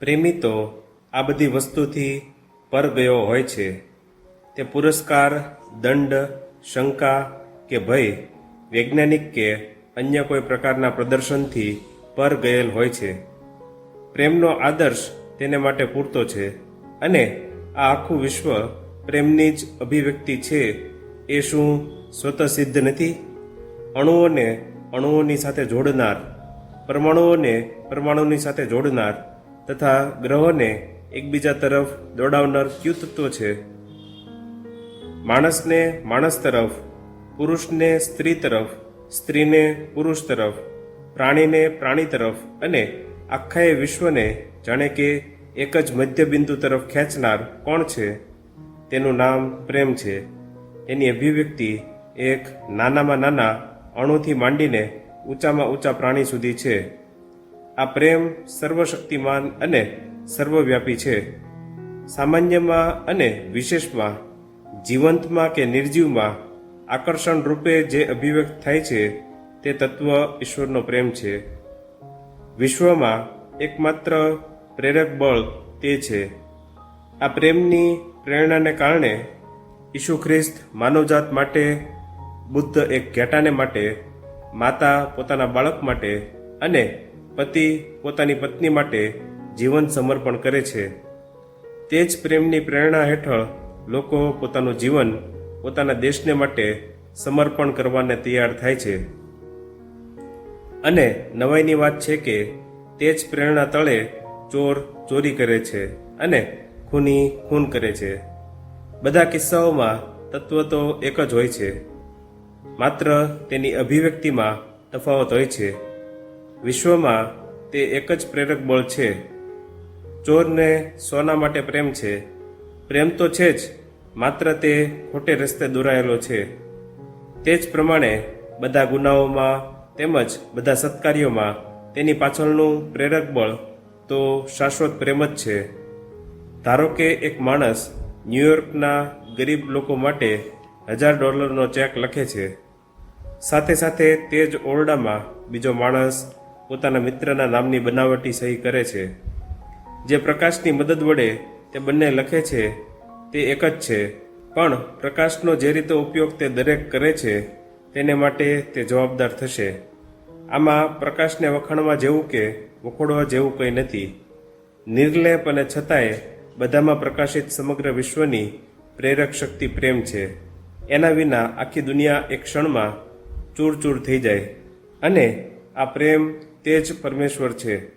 પ્રેમી તો આ બધી વસ્તુથી પર ગયો હોય છે. તે પુરસ્કાર, દંડ, શંકા કે ભય, વૈજ્ઞાનિક કે અન્ય કોઈ પ્રકારના પ્રદર્શનથી પર ગયેલ હોય છે. પ્રેમનો આદર્શ તેને માટે પૂરતો છે અને આ આખું વિશ્વ પ્રેમની જ અભિવ્યક્તિ છે. એ શું સ્વતઃ સિદ્ધ નથી? અણુઓને અણુઓની સાથે જોડનાર, પરમાણુઓને પરમાણુની સાથે જોડનાર તથા ગ્રહોને એકબીજા તરફ દોડાવનાર ક્યુ તત્વ છે. માણસને માણસ તરફ, પુરુષને સ્ત્રી તરફ, સ્ત્રીને પુરુષ તરફ, પ્રાણીને પ્રાણી તરફ અને આખાએ વિશ્વને જાણે કે એક જ મધ્યબિંદુ તરફ ખેંચનાર કોણ છે? તેનું નામ પ્રેમ છે. એની અભિવ્યક્તિ એક નાનામાં નાના અણુથી માંડીને ઊંચામાં ઊંચા પ્રાણી સુધી છે. આ પ્રેમ સર્વશક્તિમાન અને સર્વવ્યાપી છે. સામાન્યમાં અને વિશેષમાં, જીવંતમાં કે નિર્જીવમાં, આકર્ષણ રૂપે જે અભિવ્યક્ત થાય છે, તે તત્વ ઈશ્વરનો પ્રેમ છે. વિશ્વમાં એકમાત્ર પ્રેરક બળ તે છે. આ પ્રેમની પ્રેરણાને કારણે ઈસુ ખ્રિસ્ત માનવજાત માટે, બુદ્ધ એક ઘેટાને માટે, માતા પોતાના બાળક માટે અને પતિ પોતાની પત્ની માટે જીવન સમર્પણ કરે છે. તે જ પ્રેમની પ્રેરણા હેઠળ લોકો પોતાનું જીવન પોતાના દેશને માટે સમર્પણ કરવાને તૈયાર થાય છે. અને નવાઈની વાત છે કે તે જ પ્રેરણા તળે ચોર ચોરી કરે છે અને ખૂની ખૂન કરે છે. બધા કિસ્સાઓમાં તત્વ તો એક જ હોય છે. માત્ર તેની અભિવ્યક્તિમાં તફાવત હોય છે. વિશ્વમાં તે એક જ પ્રેરક બળ છે. ચોરને સોના માટે પ્રેમ છે. પ્રેમ તો છે જ, માત્ર તે ખોટે રસ્તે દોરાયેલો છે. તે જ પ્રમાણે બધા ગુનાઓમાં તેમજ બધા સત્કાર્યોમાં તેની પાછળનું પ્રેરક બળ તો શાશ્વત પ્રેમ જ છે. ધારો કે એક માણસ ન્યૂયોર્કના ગરીબ લોકો માટે હજાર ડોલરનો ચેક લખે છે. સાથે સાથે તે જ ઓરડામાં બીજો માણસ પોતાના મિત્રના નામની બનાવટી સહી કરે છે. જે પ્રકાશની મદદ વડે તે બંને લખે છે, તે એક જ છે. પણ પ્રકાશનો જે રીતે ઉપયોગ તે દરેક કરે છે, તેને માટે તે જવાબદાર થશે. આમાં પ્રકાશને વખાણવા જેવું કે વખોડવા જેવું કંઈ નથી. નિર્લેપ અને છતાંય બધામાં પ્રકાશિત સમગ્ર વિશ્વની પ્રેરક શક્તિ પ્રેમ છે. એના વિના આખી દુનિયા એક ક્ષણમાં ચૂર ચૂર થઈ જાય. અને આ પ્રેમ તે જ પરમેશ્વર છે.